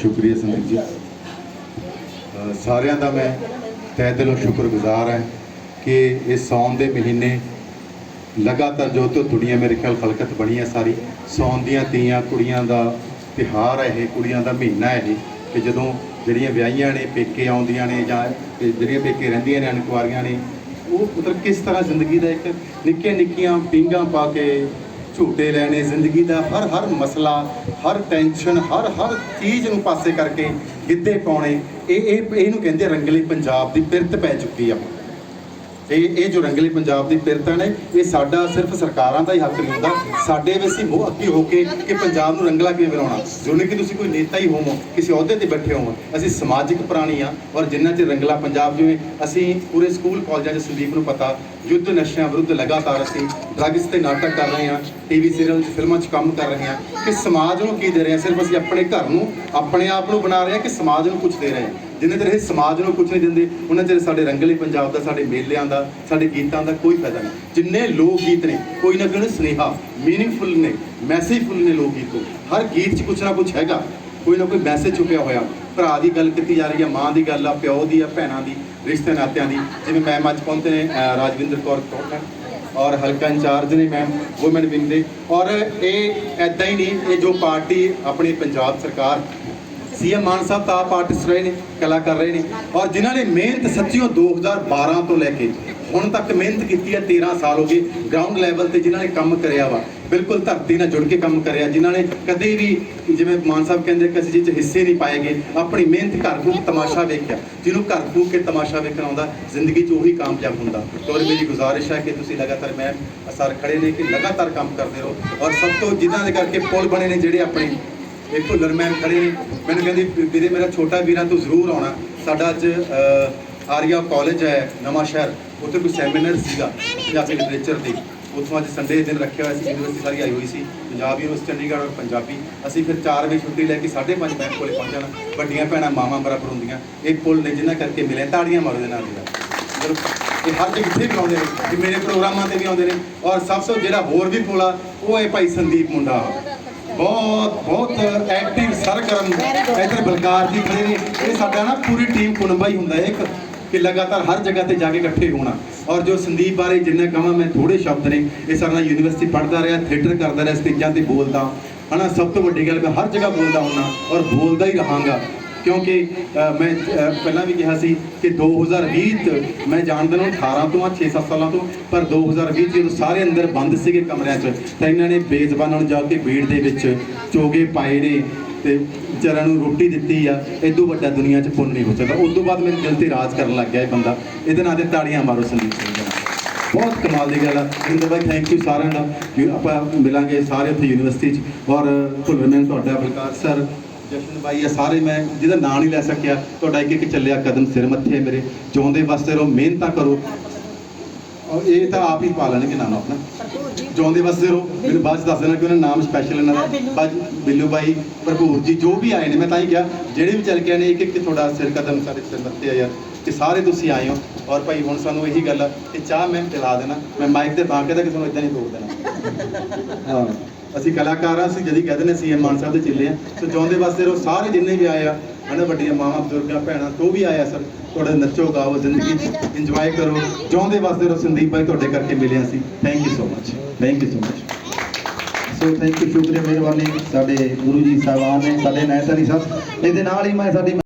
ਸ਼ੁਕਰੀਆ ਸੰਦੀਪ ਜੀ। ਸਾਰਿਆਂ ਦਾ ਮੈਂ ਤਹਿ ਦਿਲੋਂ ਸ਼ੁਕਰਗੁਜ਼ਾਰ ਹਾਂ ਕਿ ਇਸ ਸੌਣ ਦੇ ਮਹੀਨੇ ਲਗਾਤਾਰ ਜੋ ਤੋਂ ਦੁਨੀਆ ਮੇਰੇ ਖਿਆਲ ਖਲਕਤ ਬਣੀ ਹੈ ਸਾਰੀ ਸੌਣ ਦੀਆਂ ਤੀਆਂ, ਕੁੜੀਆਂ ਦਾ ਤਿਹਾਰ ਹੈ ਇਹ, ਕੁੜੀਆਂ ਦਾ ਮਹੀਨਾ ਹੈ ਇਹ ਕਿ ਜਦੋਂ ਜਿਹੜੀਆਂ ਵਿਆਹੀਆਂ ਨੇ, ਪੇਕੇ ਆਉਂਦੀਆਂ ਨੇ ਜਾਂ ਜਿਹੜੀਆਂ ਪੇਕੇ ਰਹਿੰਦੀਆਂ ਨੇ ਅਨਕੁਆਰੀਆਂ ਨੇ, ਉਹ ਮਤਲਬ ਕਿਸ ਤਰ੍ਹਾਂ ਜ਼ਿੰਦਗੀ ਦਾ ਇੱਕ ਨਿੱਕੀਆਂ ਨਿੱਕੀਆਂ ਪਿੰਗਾਂ ਪਾ ਕੇ ਝੂਟੇ ਲੈਣੇ, ਜ਼ਿੰਦਗੀ ਦਾ ਹਰ ਹਰ ਮਸਲਾ, ਹਰ ਟੈਨਸ਼ਨ ਹਰ ਹਰ ਚੀਜ਼ ਨੂੰ ਪਾਸੇ ਕਰਕੇ ਗਿੱਧੇ ਪਾਉਣੇ। ਇਹ ਇਹ ਇਹਨੂੰ ਕਹਿੰਦੇ ਰੰਗਲੇ ਪੰਜਾਬ ਦੀ ਪਿਰਤ ਪੈ ਚੁੱਕੀ ਆ। ਇਹ ਇਹ ਜੋ ਰੰਗਲੇ ਪੰਜਾਬ ਦੀ ਪਿਰਤ ਨੇ, ਇਹ ਸਾਡਾ ਸਿਰਫ ਸਰਕਾਰਾਂ ਦਾ ਹੀ ਹੱਕ ਨਹੀਂ ਹੁੰਦਾ। ਸਾਡੇ ਵਿੱਚ ਅਸੀਂ ਮੋਹ ਅੱਕੀ ਹੋ ਕੇ ਕਿ ਪੰਜਾਬ ਨੂੰ ਰੰਗਲਾ ਕਿਵੇਂ ਬਣਾਉਣਾ। ਜਿਵੇਂ ਕਿ ਤੁਸੀਂ ਕੋਈ ਨੇਤਾ ਹੀ ਹੋਵੋ, ਕਿਸੇ ਅਹੁਦੇ ਤੇ ਬੈਠੇ ਹੋਵੋ। ਅਸੀਂ ਸਮਾਜਿਕ ਪ੍ਰਾਣੀ ਆ ਔਰ ਜਿੰਨਾ 'ਚ ਰੰਗਲਾ ਪੰਜਾਬ ਜਿਵੇਂ ਅਸੀਂ ਪੂਰੇ ਸਕੂਲ, ਕਾਲਜਾਂ 'ਚ ਸੰਦੀਪ ਨੂੰ ਪਤਾ, ਯੁੱਧ ਨਸ਼ਿਆਂ ਵਿਰੁੱਧ ਲਗਾਤਾਰ ਅਸੀਂ ਡਰੱਗਸ ਤੇ ਨਾਟਕ ਕਰ ਰਹੇ ਹਾਂ ਟੀਵੀ ਸੀਰੀਅਲ 'ਚ, ਫਿਲਮਾਂ 'ਚ ਕੰਮ ਕਰ ਰਹੇ ਹਾਂ, ਕਿ ਸਮਾਜ ਨੂੰ ਕੀ ਦੇ ਰਹੇ ਹਾਂ? ਸਿਰਫ ਅਸੀਂ ਆਪਣੇ ਘਰ ਨੂੰ, ਆਪਣੇ ਆਪ ਨੂੰ ਬਣਾ ਰਹੇ ਹਾਂ ਕਿ ਸਮਾਜ ਨੂੰ ਕੁਝ ਦੇ ਰਹੇ ਹਾਂ। ਜਿੰਨੇ ਚਿਰ ਇਹ ਸਮਾਜ ਨੂੰ ਕੁਝ ਨਹੀਂ ਦਿੰਦੇ ਉਹਨਾਂ ਚਿਰ ਸਾਡੇ ਰੰਗਲੇ ਪੰਜਾਬ ਦਾ, ਸਾਡੇ ਮੇਲਿਆਂ ਦਾ, ਸਾਡੇ ਗੀਤਾਂ ਦਾ ਕੋਈ ਫਾਇਦਾ ਨਹੀਂ। ਜਿੰਨੇ ਲੋਕ ਗੀਤ ਨੇ, ਕੋਈ ਨਾ ਕੋਈ ਸੁਨੇਹਾ ਮੀਨਿੰਗਫੁਲ ਨੇ ਮੈਸੇਜਫੁਲ ਨੇ ਲੋਕ ਗੀਤ ਤੋਂ ਹਰ ਗੀਤ 'ਚ ਕੁਝ ਨਾ ਕੁਝ ਹੈਗਾ। ਕੋਈ ਨਾ ਕੋਈ ਮੈਸੇਜ ਛੁਪਿਆ ਹੋਇਆ। ਭਰਾ ਦੀ ਗੱਲ ਕੀਤੀ ਜਾ ਰਹੀ ਹੈ ਮਾਂ ਦੀ ਗੱਲ ਆ, ਪਿਓ ਦੀ ਆ, ਭੈਣਾਂ ਦੀ, ਰਿਸ਼ਤੇ ਨਾਤਿਆਂ ਦੀ। ਜਿਵੇਂ ਮੈਮ ਅੱਜ ਪਹੁੰਚੇ ਨੇ ਰਾਜਵਿੰਦਰ ਕੌਰ ਕੋਟਾ ਔਰ ਹਲਕਾ ਇੰਚਾਰਜ ਨੇ ਮੈਮ ਵੂਮਨ ਵਿੰਗ ਦੇ। ਔਰ ਇਹ ਐਦਾਂ ਹੀ ਨਹੀਂ, ਇਹ ਜੋ ਪਾਰਟੀ ਆਪਣੀ ਪੰਜਾਬ ਸਰਕਾਰ ਸੀਐਮ ਮਾਨ ਸਾਹਿਬ ਤਾਂ ਆਪ ਆਰਟਿਸਟ ਰਹੇ ਨੇ, ਕਲਾਕਾਰ ਰਹੇ ਨੇ ਔਰ ਜਿਨ੍ਹਾਂ ਨੇ ਮਿਹਨਤ ਸੱਚੀਓ 2012 ਤੋਂ ਲੈ ਕੇ ਹੁਣ ਤੱਕ ਮਿਹਨਤ ਕੀਤੀ ਹੈ 13 ਸਾਲ ਹੋ ਗਏ ਗਰਾਊਂਡ ਲੈਵਲ ਤੇ ਜਿਨ੍ਹਾਂ ਨੇ ਕੰਮ ਕਰਿਆ ਵਾ, ਬਿਲਕੁਲ ਧਰਤੀ ਨਾਲ ਜੁੜ ਕੇ ਕੰਮ ਕਰਿਆ, ਜਿਨ੍ਹਾਂ ਨੇ ਕਦੇ ਵੀ ਜਿਵੇਂ ਮਾਨ ਸਾਹਿਬ ਕਹਿੰਦੇ ਕਿਸੇ ਅਸੀਂ 'ਚ ਹਿੱਸੇ ਨਹੀਂ ਪਾਏਗੇ ਆਪਣੀ ਮਿਹਨਤ ਘਰ ਨੂੰ ਤਮਾਸ਼ਾ ਵੇਖਿਆ, ਜਿਹਨੂੰ ਘਰ ਫੂਕ ਕੇ ਤਮਾਸ਼ਾ ਵੇਖਣਾ ਆਉਂਦਾ, ਜ਼ਿੰਦਗੀ 'ਚ ਉਹੀ ਕਾਮਯਾਬ ਹੁੰਦਾ। ਔਰ ਮੇਰੀ ਗੁਜ਼ਾਰਿਸ਼ ਹੈ ਕਿ ਤੁਸੀਂ ਲਗਾਤਾਰ ਮੈਂ ਅਸਰ ਖੜੇ ਨੇ ਕਿ ਲਗਾਤਾਰ ਕੰਮ ਕਰਦੇ ਰਹੋ ਔਰ ਸਭ ਤੋਂ ਜਿਨ੍ਹਾਂ ਦੇ ਕਰਕੇ ਪੁਲ ਬਣੇ ਨੇ ਜਿਹੜੇ ਆਪਣੇ ਇਹ ਭੁੱਲਰ ਮੈਮ ਖੜੇ ਨੇ। ਮੈਨੂੰ ਕਹਿੰਦੀ, ਵੀਰੇ, ਮੇਰਾ ਛੋਟਾ ਵੀਰਾ ਤੂੰ ਜ਼ਰੂਰ ਆਉਣਾ। ਸਾਡਾ ਅੱਜ ਆਰੀਆ ਕਾਲਜ ਹੈ, ਨਵਾਂ ਸ਼ਹਿਰ। ਉੱਥੇ ਕੋਈ ਸੈਮੀਨਾਰ ਸੀਗਾ, ਪੰਜਾਬੀ ਲਿਟਰੇਚਰ ਦੀ। ਉੱਥੋਂ ਅੱਜ ਸੰਡੇ ਦਿਨ ਰੱਖਿਆ ਹੋਇਆ ਸੀ ਯੂਨੀਵਰਸਿਟੀ ਸਾਰੀ ਆਈ ਹੋਈ ਸੀ। ਪੰਜਾਬ ਯੂਨੀਵਰਸਿਟੀ ਚੰਡੀਗੜ੍ਹ ਔਰ ਪੰਜਾਬੀ। ਅਸੀਂ ਫਿਰ 4 ਵਜੇ ਛੁੱਟੀ ਲੈ ਕੇ 5:30 ਬੈਂਕ ਕੋਲੇ ਪਹੁੰਚ ਜਾਣਾ। ਵੱਡੀਆਂ ਭੈਣਾਂ ਮਾਵਾਂ ਬਰਾਬਰ ਹੁੰਦੀਆਂ। ਇਹ ਪੁੱਲ ਨੇ ਜਿਨ੍ਹਾਂ ਕਰਕੇ ਮਿਲੇ ਤਾੜੀਆਂ ਮਾਰੋ ਦੇ ਨਾਲ ਦੀ ਮਤਲਬ ਇਹ ਹਰ ਜਗ੍ਹਾ ਕਿੱਥੇ ਵੀ ਆਉਂਦੇ ਨੇ ਕਿ ਮੇਰੇ ਪ੍ਰੋਗਰਾਮਾਂ ਤੇ ਵੀ ਆਉਂਦੇ ਨੇ। ਔਰ ਸਭ ਤੋਂ ਜਿਹੜਾ ਹੋਰ ਵੀ ਪੁਲ ਆ, ਉਹ ਹੈ ਭਾਈ ਸੰਦੀਪ ਮੁੰਡਾ। ਬਹੁਤ ਬਹੁਤ ਐਕਟਿਵ ਸਰਗਰਮ ਇੱਧਰ ਬਲਕਾਰ ਜੀ ਖੜੇ ਨੇ। ਇਹ ਸਾਡਾ ਨਾ ਪੂਰੀ ਟੀਮ ਕੁਨਬਾ ਹੀ ਹੁੰਦਾ ਇੱਕ ਕਿ ਲਗਾਤਾਰ ਹਰ ਜਗ੍ਹਾ ਤੇ ਜਾ ਕੇ ਇਕੱਠੇ ਹੋਣਾ। ਔਰ ਜੋ ਸੰਦੀਪ ਬਾਰੇ ਜਿੰਨਾ ਕਹਾਂ ਮੈਂ ਥੋੜੇ ਸ਼ਬਦ ਨੇ ਇਹ ਸਾਡਾ ਯੂਨੀਵਰਸਿਟੀ ਪੜ੍ਹਦਾ ਰਿਹਾ ਥੀਏਟਰ ਕਰਦਾ ਰਿਹਾ ਸਟੇਜਾਂ ਤੇ ਬੋਲਦਾ। ਹਨਾ ਸਭ ਤੋਂ ਵੱਡੀ ਗੱਲ ਮੈਂ ਹਰ ਜਗ੍ਹਾ ਬੋਲਦਾ ਹੁੰਨਾ ਔਰ ਬੋਲਦਾ ਹੀ ਰਹਾਂਗਾ। ਕਿਉਂਕਿ ਮੈਂ ਪਹਿਲਾਂ ਵੀ ਕਿਹਾ ਸੀ ਕਿ 2020 ਚ ਮੈਂ ਜਾਣਦਾ ਨੂੰ 18 ਤੋਂ ਆ 6-7 ਸਾਲਾਂ ਤੋਂ, ਪਰ 2020 ਚ ਜਦੋਂ ਸਾਰੇ ਅੰਦਰ ਬੰਦ ਸੀਗੇ ਕਮਰਿਆਂ 'ਚ, ਤਾਂ ਇਹਨਾਂ ਨੇ ਬੇਜ਼ਬਾਨਾਂ ਨੂੰ ਜਾ ਕੇ ਭੀੜ ਦੇ ਵਿੱਚ ਚੋਗੇ ਪਾਏ ਨੇ ਤੇ ਵਿਚਾਰਿਆਂ ਨੂੰ ਰੋਟੀ ਦਿੱਤੀ ਆ ਇਦੋਂ ਵੱਡਾ ਦੁਨੀਆ 'ਚ ਪੁੰਨ ਨਹੀਂ ਹੋ ਸਕਦਾ। ਉਸ ਤੋਂ ਬਾਅਦ ਮੇਰੇ ਦਿਲ ਤੇ ਰਾਜ ਕਰਨ ਲੱਗ ਗਿਆ ਇਹ ਬੰਦਾ। ਇਹਦੇ ਨਾਂ ਤੇ ਤਾੜੀਆਂ ਮਾਰੋ, ਸੰਦੀਪ ਸਿੰਘ ਜੀ। ਬਹੁਤ ਕਮਾਲ ਦੀ ਗੱਲ ਆ। ਜਿੰਦਰ ਭਾਈ ਥੈਂਕ ਯੂ ਸਾਰਿਆਂ ਦਾ। ਆਪਾਂ ਮਿਲਾਂਗੇ ਸਾਰੇ ਉੱਥੇ ਯੂਨੀਵਰਸਿਟੀ 'ਚ। ਔਰ ਭੁੱਲਰ ਮੈਂ ਤੁਹਾਡਾ ਬਲਕਾਰ ਸਰ ਜਸ਼ਨ ਬਾਈ ਆ ਸਾਰੇ ਮੈਂ ਜਿਹਦਾ ਨਾਂ ਨਹੀਂ ਲੈ ਸਕਿਆ ਤੁਹਾਡਾ ਇੱਕ ਇੱਕ ਚੱਲਿਆ ਕਦਮ ਸਿਰ ਮੱਥੇ ਮੇਰੇ ਜਿਉਂਦੇ ਵਾਸਤੇ ਰਹੋ ਮਿਹਨਤਾਂ ਕਰੋ। ਔਰ ਇਹ ਤਾਂ ਆਪ ਹੀ ਪਾ ਲੈਣਗੇ ਨਾਮ ਆਪਣਾ। ਜਿਉਂਦੇ ਵਾਸਤੇ ਰਹੋ ਮੈਨੂੰ ਬਾਅਦ 'ਚ ਦੱਸ ਦੇਣਾ ਕਿ ਉਹਨਾਂ ਦਾ ਨਾਮ ਸਪੈਸ਼ਲ ਇਹਨਾਂ ਦਾ। ਬਾਜ ਬਿੱਲੂ ਬਾਈ ਭਰਪੂਰ ਜੀ ਜੋ ਵੀ ਆਏ ਨੇ ਮੈਂ ਤਾਂ ਹੀ ਕਿਹਾ ਜਿਹੜੇ ਵੀ ਚੱਲ ਕੇ ਆਏ ਨੇ ਇੱਕ ਇੱਕ ਤੁਹਾਡਾ ਸਿਰ ਕਦਮ ਸਾਡੇ ਸਿਰ ਮੱਥੇ ਆ ਯਾਰ। ਕਿ ਸਾਰੇ ਤੁਸੀਂ ਆਏ ਹੋ। ਔਰ ਭਾਈ, ਹੁਣ ਸਾਨੂੰ ਇਹੀ ਗੱਲ ਆ ਕਿ ਚਾਹ ਮੈਂ ਪਿਲਾ ਦੇਣਾ, ਮੈਂ ਮਾਈਕ ਤੇ ਤਾਂ ਕਹਿੰਦਾ ਕਿ ਤੁਹਾਨੂੰ ਇਦਾਂ ਨਹੀਂ ਰੋਕ ਦੇਣਾ। ਹਾਂ, ਅਸੀਂ ਕਲਾਕਾਰ ਆ, ਅਸੀਂ ਜਦੀ ਕਹਿੰਦੇ ਨੇ ਸੀਐਮ ਮਾਨ ਸਾਹਿਬ ਦੇ ਚੇਲੇ ਆ। ਸੋ ਚਾਹੁੰਦੇ ਵਾਸਤੇ ਰਹੋ ਸਾਰੇ ਜਿੰਨੇ ਵੀ ਆਏ ਆ, ਹਨਾ, ਵੱਡੀਆਂ ਮਾਵਾਂ, ਬਜ਼ੁਰਗਾਂ, ਭੈਣਾਂ, ਜੋ ਵੀ ਆਇਆ ਸਰ, ਤੁਹਾਡੇ ਨੱਚੋ, ਗਾਓ, ਜ਼ਿੰਦਗੀ 'ਚ ਇੰਜੋਏ ਕਰੋ। ਚਾਹੁੰਦੇ ਵਾਸਤੇ ਰਹੋ ਸੰਦੀਪ ਭਾਈ ਤੁਹਾਡੇ ਕਰਕੇ ਮਿਲਿਆ ਸੀ। Thank you so much thank you so much so thank you ਸ਼ੁਕਰੀਆ ਮਿਹਰਬਾਨੀ ਸਾਡੇ ਗੁਰੂ ਜੀ ਸਾਹਿਬਾਨ ਨੇ, ਸਾਡੇ ਨੈਤਨੀ ਸਾਹਿਬ। ਇਹਦੇ ਨਾਲ ਹੀ ਮੈਂ ਸਾਡੀ